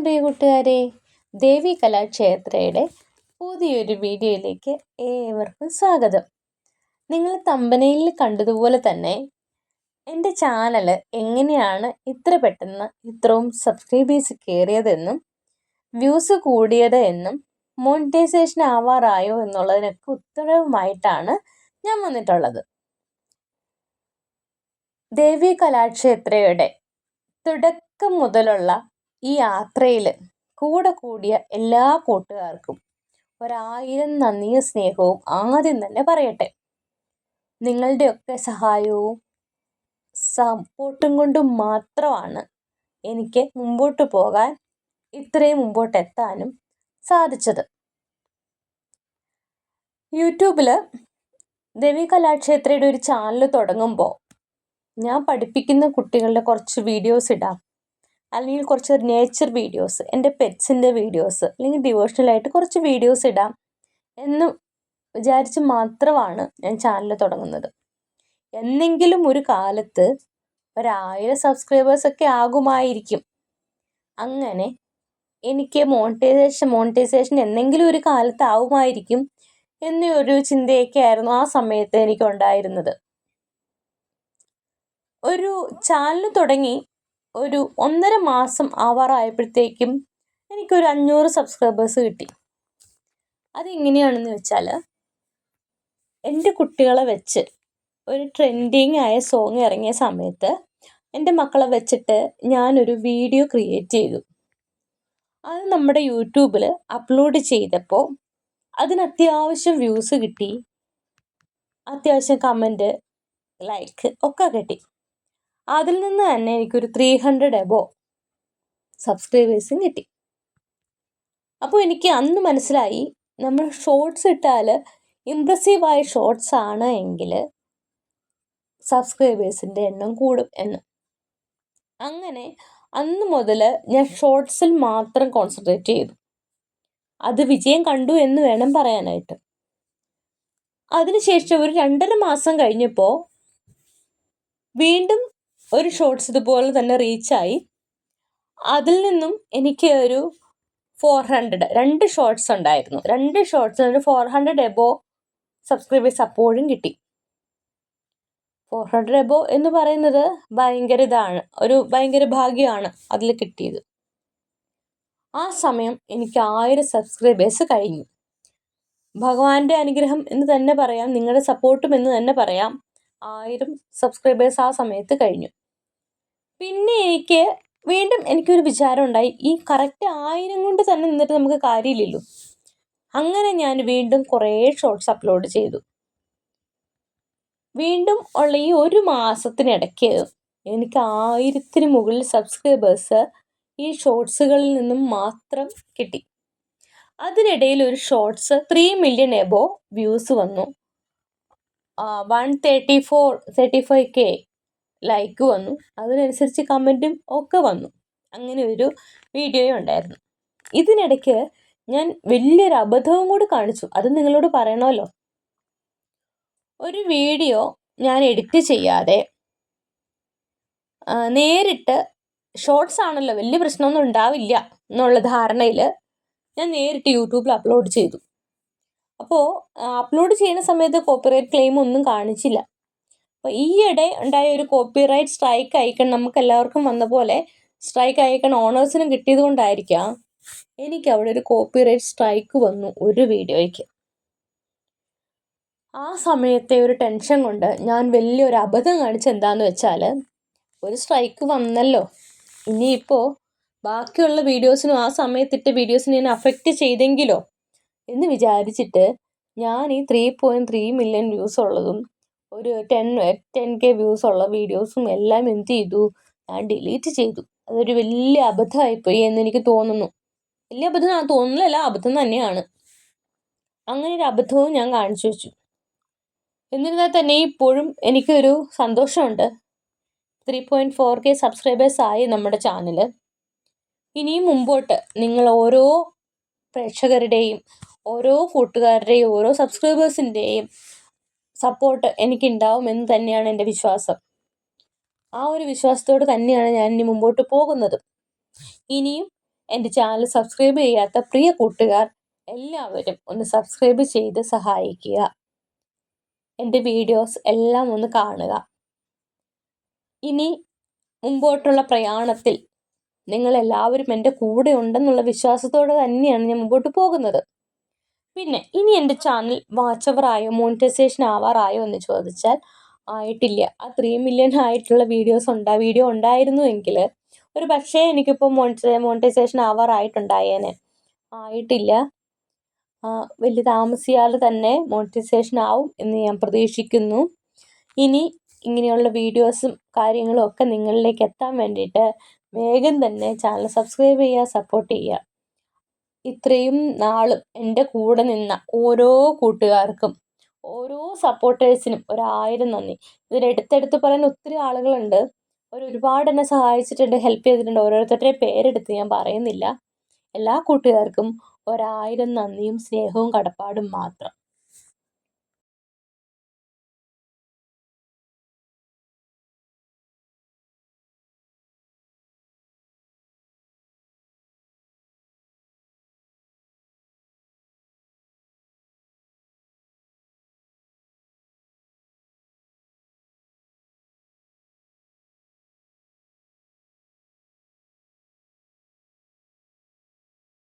പ്രിയ കൂട്ടുകാരെ ദേവി കലാക്ഷേത്രയുടെ പുതിയൊരു വീഡിയോയിലേക്ക് ഏവർക്കും സ്വാഗതം. നിങ്ങൾ തമ്പനയിൽ കണ്ടതുപോലെ തന്നെ എന്റെ ചാനൽ എങ്ങനെയാണ് ഇത്ര പെട്ടെന്ന് ഇത്രയും സബ്സ്ക്രൈബേഴ്സ് കയറിയതെന്നും വ്യൂസ് കൂടിയത് എന്നും മോണിറ്റൈസേഷൻ ആവാറായോ എന്നുള്ളതിനൊക്കെ ഉത്തരവുമായിട്ടാണ് ഞാൻ വന്നിട്ടുള്ളത്. ദേവി കലാക്ഷേത്രയുടെ തുടക്കം മുതലുള്ള ഈ യാത്രയിൽ കൂടെ കൂടിയ എല്ലാ കൂട്ടുകാർക്കും ഒരായിരം നന്ദിയും സ്നേഹവും ആദ്യം തന്നെ പറയട്ടെ. നിങ്ങളുടെയൊക്കെ സഹായവും സപ്പോർട്ടും കൊണ്ടും മാത്രമാണ് എനിക്ക് മുമ്പോട്ട് പോകാൻ ഇത്രയും മുമ്പോട്ട് എത്താനും സാധിച്ചത്. യൂട്യൂബിൽ ദേവി കലാക്ഷേത്രയുടെ ഒരു ചാനൽ തുടങ്ങുമ്പോൾ ഞാൻ പഠിപ്പിക്കുന്ന കുട്ടികളുടെ കുറച്ച് വീഡിയോസ് ഇടാം. അല്ലെങ്കിൽ കുറച്ച് നേച്ചർ വീഡിയോസ് എന്റെ പെറ്റ്സിന്റെ വീഡിയോസ് അല്ലെങ്കിൽ ഡിവോഷണലായിട്ട് കുറച്ച് വീഡിയോസ് ഇടാം എന്ന് വിചാരിച്ച് മാത്രമാണ് ഞാൻ ചാനൽ തുടങ്ങുന്നത്. എന്നെങ്കിലും ഒരു കാലത്ത് ഒരായിരം സബ്സ്ക്രൈബേഴ്സൊക്കെ ആകുമായിരിക്കും. അങ്ങനെ എനിക്ക് മോണിറ്റൈസേഷൻ മോണിറ്റൈസേഷൻ എന്തെങ്കിലും ഒരു കാലത്ത് ആവുമായിരിക്കും എന്നൊരു ചിന്തയൊക്കെ ആയിരുന്നു ആ സമയത്ത് എനിക്കുണ്ടായിരുന്നത് ഒരു ചാനൽ തുടങ്ങി ഒരു ഒന്നര മാസം ആവാറായപ്പോഴത്തേക്കും എനിക്കൊരു അഞ്ഞൂറ് സബ്സ്ക്രൈബേഴ്സ് കിട്ടി. അതെങ്ങനെയാണെന്ന് വെച്ചാൽ എന്റെ കുട്ടികളെ വെച്ച് ഒരു ട്രെൻഡിങ് ആയ സോങ് ഇറങ്ങിയ സമയത്ത് എന്റെ മക്കളെ വെച്ചിട്ട് ഞാനൊരു വീഡിയോ ക്രിയേറ്റ് ചെയ്തു. അത് നമ്മുടെ യൂട്യൂബിൽ അപ്ലോഡ് ചെയ്തപ്പോൾ അതിന് അത്യാവശ്യം വ്യൂസ് കിട്ടി. അത്യാവശ്യം കമന്റ് ലൈക്ക് ഒക്കെ കിട്ടി. അതിൽ നിന്ന് തന്നെ എനിക്കൊരു ത്രീ ഹൺഡ്രഡ് എബോ സബ്സ്ക്രൈബേഴ്സും കിട്ടി. അപ്പോൾ എനിക്ക് അന്ന് മനസ്സിലായി നമ്മൾ ഷോർട്സ് ഇട്ടാൽ ഇമ്പ്രസീവായ ഷോർട്സ് ആണ് എങ്കിൽ സബ്സ്ക്രൈബേഴ്സിന്റെ എണ്ണം കൂടും എന്ന്. അങ്ങനെ അന്ന് മുതൽ ഞാൻ ഷോർട്സിൽ മാത്രം കോൺസെൻട്രേറ്റ് ചെയ്തു. അത് വിജയം കണ്ടു എന്ന് വേണം പറയാനായിട്ട്. അതിനുശേഷം ഒരു രണ്ടര മാസം കഴിഞ്ഞപ്പോൾ വീണ്ടും ഒരു ഷോർട്സ് ഇതുപോലെ തന്നെ റീച്ചായി അതിൽ നിന്നും എനിക്ക് ഒരു ഫോർ ഹൺഡ്രഡ് രണ്ട് ഷോർട്സ് ഉണ്ടായിരുന്നു. രണ്ട് ഷോർട്സ് ഒരു ഫോർ ഹൺഡ്രഡ് എബോ സബ്സ്ക്രൈബേഴ്സ് അപ്പോഴും കിട്ടി. ഫോർ ഹൺഡ്രഡ് എബോ എന്ന് പറയുന്നത് ഭയങ്കര ഇതാണ്. ഒരു ഭയങ്കര ഭാഗ്യമാണ് അതിൽ കിട്ടിയത്. ആ സമയം എനിക്ക് ആയിരം സബ്സ്ക്രൈബേഴ്സ് കഴിഞ്ഞു. ഭഗവാന്റെ അനുഗ്രഹം എന്ന് തന്നെ പറയാം നിങ്ങളുടെ സപ്പോർട്ടും എന്ന് തന്നെ പറയാം. ആയിരം സബ്സ്ക്രൈബേഴ്സ് ആ സമയത്ത് കഴിഞ്ഞു. പിന്നെ എനിക്ക് വീണ്ടും എനിക്കൊരു വിചാരം ഉണ്ടായി. ഈ കറക്റ്റ് ആയിരം കൊണ്ട് തന്നെ നിന്നിട്ട് നമുക്ക് കാര്യമില്ലല്ലോ. അങ്ങനെ ഞാൻ വീണ്ടും കുറേ ഷോർട്സ് അപ്ലോഡ് ചെയ്തു. വീണ്ടും ഉള്ള ഈ ഒരു മാസത്തിനിടയ്ക്ക് എനിക്ക് ആയിരത്തിന് മുകളിൽ സബ്സ്ക്രൈബേഴ്സ് ഈ ഷോർട്സുകളിൽ നിന്നും മാത്രം കിട്ടി. അതിനിടയിൽ ഒരു shorts three million above views വന്നു. One thirty four thirty five K like വന്നു. അതിനനുസരിച്ച് കമന്റും ഒക്കെ വന്നു. അങ്ങനെ ഒരു വീഡിയോയും ഉണ്ടായിരുന്നു. ഇതിനിടയ്ക്ക് ഞാൻ വലിയൊരു അബദ്ധവും കൂടി കാണിച്ചു. അത് നിങ്ങളോട് പറയണമല്ലോ. ഒരു വീഡിയോ ഞാൻ എഡിറ്റ് ചെയ്യാതെ നേരിട്ട് ഷോർട്സ് ആണല്ലോ വലിയ പ്രശ്നമൊന്നും ഉണ്ടാവില്ല എന്നുള്ള ധാരണയിൽ ഞാൻ നേരിട്ട് യൂട്യൂബിൽ അപ്ലോഡ് ചെയ്തു. അപ്പോൾ അപ്ലോഡ് ചെയ്യുന്ന സമയത്ത് കോപ്പിറൈറ്റ് ക്ലെയിം ഒന്നും കാണിച്ചില്ല. അപ്പോൾ ഈയിടെ ഉണ്ടായ ഒരു കോപ്പിറൈറ്റ് സ്ട്രൈക്ക് അയക്കൺ നമുക്ക് എല്ലാവർക്കും വന്ന പോലെ സ്ട്രൈക്ക് അയക്കൺ ഓണേഴ്സിനും കിട്ടിയത് കൊണ്ടായിരിക്കാം. എനിക്ക് അവിടെ ഒരു കോപ്പിറൈറ്റ് സ്ട്രൈക്ക് വന്നു ഒരു വീഡിയോയ്ക്ക്. ആ സമയത്തെ ഒരു ടെൻഷൻ കൊണ്ട് ഞാൻ വലിയൊരു അബദ്ധം കാണിച്ച എന്താന്ന് വെച്ചാൽ ഒരു സ്ട്രൈക്ക് വന്നല്ലോ. ഇനിയിപ്പോൾ ബാക്കിയുള്ള വീഡിയോസിനും ആ സമയത്തിട്ട് വീഡിയോസിനെ ഞാൻ അഫക്റ്റ് ചെയ്തെങ്കിലോ എന്ന് വിചാരിച്ചിട്ട് ഞാൻ ഈ three point three million views ഉള്ളതും ഒരു ടെൻ ടെൻ കെ വ്യൂസ് ഉള്ള വീഡിയോസും എല്ലാം എന്ത് ചെയ്തു? ഞാൻ ഡിലീറ്റ് ചെയ്തു. അതൊരു വലിയ അബദ്ധമായിപ്പോയി എന്ന് എനിക്ക് തോന്നുന്നു. വലിയ അബദ്ധം തോന്നുന്നില്ല അബദ്ധം തന്നെയാണ്. അങ്ങനെ ഒരു അബദ്ധവും ഞാൻ കാണിച്ചു വെച്ചു. എന്നിരുന്നാൽ തന്നെ ഇപ്പോഴും എനിക്കൊരു സന്തോഷമുണ്ട്. Three point four K subscribers ആയി നമ്മുടെ ചാനൽ ഇനിയും മുമ്പോട്ട് നിങ്ങൾ ഓരോ പ്രേക്ഷകരുടെയും ഓരോ കൂട്ടുകാരുടെയും ഓരോ സബ്സ്ക്രൈബേഴ്സിന്റെയും സപ്പോർട്ട് എനിക്കുണ്ടാവും എന്ന് തന്നെയാണ് എന്റെ വിശ്വാസം. ആ ഒരു വിശ്വാസത്തോട് തന്നെയാണ് ഞാൻ ഇനി മുമ്പോട്ട് പോകുന്നത്. ഇനിയും എന്റെ ചാനൽ സബ്സ്ക്രൈബ് ചെയ്യാത്ത പ്രിയ കൂട്ടുകാർ എല്ലാവരും ഒന്ന് സബ്സ്ക്രൈബ് ചെയ്ത് സഹായിക്കുക. എന്റെ വീഡിയോസ് എല്ലാം ഒന്ന് കാണുക. ഇനി മുമ്പോട്ടുള്ള പ്രയാണത്തിൽ നിങ്ങളെല്ലാവരും എന്റെ കൂടെ ഉണ്ടെന്നുള്ള വിശ്വാസത്തോടെ തന്നെയാണ് ഞാൻ മുമ്പോട്ട് പോകുന്നത്. പിന്നെ ഇനി എന്റെ ചാനൽ വാച്ചവറായോ മോണിറ്റൈസേഷൻ ആവാറായോ എന്ന് ചോദിച്ചാൽ ആയിട്ടില്ല. ആ ത്രീ മില്യൺ ആയിട്ടുള്ള വീഡിയോസ് ഉണ്ടാ വീഡിയോ ഉണ്ടായിരുന്നു എങ്കിൽ ഒരു പക്ഷേ എനിക്കിപ്പോൾ മോണിറ്റൈ മോണിറ്റൈസേഷൻ ആവാറായിട്ടുണ്ടായേനെ. ആയിട്ടില്ല. വലിയ താമസിയാതെ തന്നെ മോണിറ്റൈസേഷൻ ആവും എന്ന് ഞാൻ പ്രതീക്ഷിക്കുന്നു. ഇനി ഇങ്ങനെയുള്ള വീഡിയോസും കാര്യങ്ങളും ഒക്കെ നിങ്ങളിലേക്ക് എത്താൻ വേണ്ടിയിട്ട് വേഗം തന്നെ ചാനൽ സബ്സ്ക്രൈബ് ചെയ്യുക സപ്പോർട്ട് ചെയ്യുക. ഇത്രയും നാളും എന്റെ കൂടെ നിന്ന ഓരോ കൂട്ടുകാർക്കും ഓരോ സപ്പോർട്ടേഴ്സിനും ഒരായിരം നന്ദി. ഇതിൽ എടുത്തെടുത്ത് പറയാൻ ഒത്തിരി ആളുകളുണ്ട്. അവർ ഒരുപാട് എന്നെ സഹായിച്ചിട്ടുണ്ട് ഹെൽപ്പ് ചെയ്തിട്ടുണ്ട്. ഓരോരുത്തരുടെ പേരെടുത്ത് ഞാൻ പറയുന്നില്ല. എല്ലാ കൂട്ടുകാർക്കും ഒരായിരം നന്ദിയും സ്നേഹവും കടപ്പാടും മാത്രം.